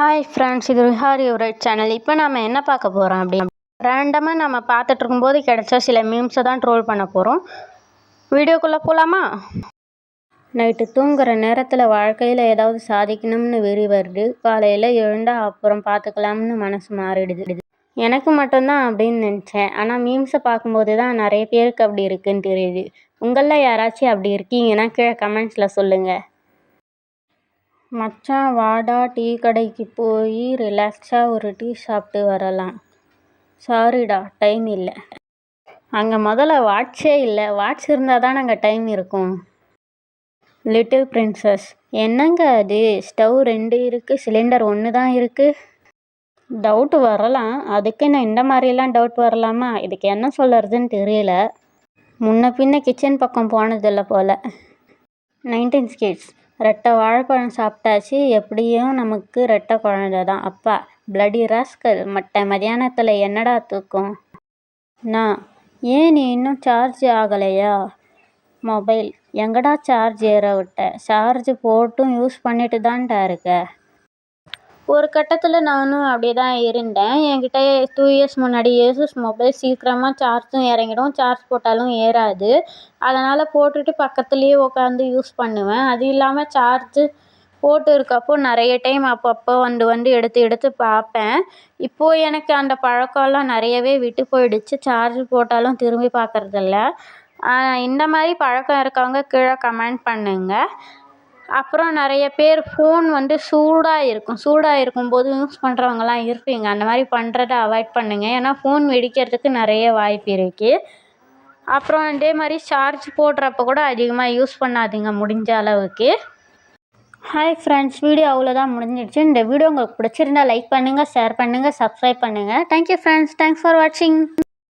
Hi friends இது Vihari right channel இப்போ நம்ம என்ன பார்க்க போகிறோம் அப்படின்னு ரேண்டமாக நம்ம பார்த்துட்டு இருக்கும்போது கிடச்ச சில மீம்ஸை தான் ட்ரோல் பண்ண போகிறோம் வீடியோக்குள்ளே போகலாமா நைட்டு தூங்குற நேரத்தில் வாழ்க்கையில் ஏதாவது சாதிக்கணும்னு வெறி வருது. காலையில் எழுந்தா அப்புறம் பார்த்துக்கலாம்னு மனசு மாறிடுது. எனக்கு மட்டும்தான் அப்படின்னு நினச்சேன். ஆனால் மீம்ஸை பார்க்கும்போது தான் நிறைய பேருக்கு அப்படி இருக்குன்னு தெரியுது. உங்களில் யாராச்சும் அப்படி இருக்கீங்கன்னா கீழே கமெண்ட்ஸில் சொல்லுங்கள் மச்சான் வாடா டீ கடைக்கு போய் ரிலாக்ஸாக ஒரு டீ சாப்பிட்டு வரலாம். சாரிடா டைம் இல்லை. அங்கே முதல்ல வாட்சே இல்லை. வாட்ச் இருந்தால் தான் அங்கே டைம் இருக்கும். லிட்டில் பிரின்சஸ் என்னங்க அது? ஸ்டவ் ரெண்டு இருக்குது சிலிண்டர் ஒன்று தான் இருக்குது டவுட் வரலாம். அதுக்கு நான் இந்த மாதிரிலாம் டவுட் வரலாமா? இதுக்கு என்ன சொல்கிறதுன்னு தெரியல. முன்ன பின்ன கிச்சன் பக்கம் போனதில்லை போல். நைன்டீன் ஸ்கேட்ஸ் ரெட்டை வாழைப்பழம் சாப்பிட்டாச்சு. எப்படியும் நமக்கு ரெட்டை குழந்த தான். அப்பா பிளடி ராஸ்கல் மட்ட மதியானத்தில் என்னடா தூக்கம்? நான் ஏன் நீ இன்னும் சார்ஜ் ஆகலையா? மொபைல் எங்கடா சார்ஜ் ஏற விட்ட? சார்ஜ் போட்டும் யூஸ் பண்ணிட்டு தான்டா இருக்க. ஒரு கட்டத்தில் நானும் அப்படியே தான் இருந்தேன். என்கிட்ட டூ இயர்ஸ் முன்னாடி ஏசஸ் மொபைல் சீக்கிரமாக சார்ஜும் இறங்கிடும். சார்ஜ் போட்டாலும் ஏறாது. அதனால் போட்டுட்டு பக்கத்துலேயே உட்காந்து யூஸ் பண்ணுவேன். அது இல்லாமல் சார்ஜு போட்டு இருக்கப்போ நிறைய டைம் அப்பப்போ வந்து வந்து எடுத்து எடுத்து பார்ப்பேன். இப்போது எனக்கு அந்த பழக்கம்லாம் நிறையவே விட்டு போயிடுச்சு. சார்ஜ் போட்டாலும் திரும்பி பார்க்கறதில்ல. இந்த மாதிரி பழக்கம் இருக்கவங்க கீழே கமெண்ட் பண்ணுங்கள் அப்புறம் நிறைய பேர் ஃபோன் வந்து சூடாக இருக்கும் சூடாக இருக்கும்போது யூஸ் பண்ணுறவங்கலாம் இருப்பீங்க. அந்த மாதிரி பண்ணுறத அவாய்ட் பண்ணுங்கள் ஏன்னா ஃபோன் வெடிக்கிறதுக்கு நிறைய வாய்ப்பு இருக்குது அப்புறம் அதே மாதிரி சார்ஜ் போடுறப்ப கூட அதிகமாக யூஸ் பண்ணாதீங்க முடிஞ்ச அளவுக்கு. ஹாய் ஃப்ரெண்ட்ஸ் வீடியோ அவ்வளோதான் முடிஞ்சிடுச்சு. இந்த வீடியோ உங்களுக்கு பிடிச்சிருந்தா லைக் பண்ணுங்கள் ஷேர் பண்ணுங்கள் சப்ஸ்கிரைப் பண்ணுங்கள் தேங்க்யூ ஃப்ரெண்ட்ஸ் தேங்க்ஸ் ஃபார் வாட்சிங்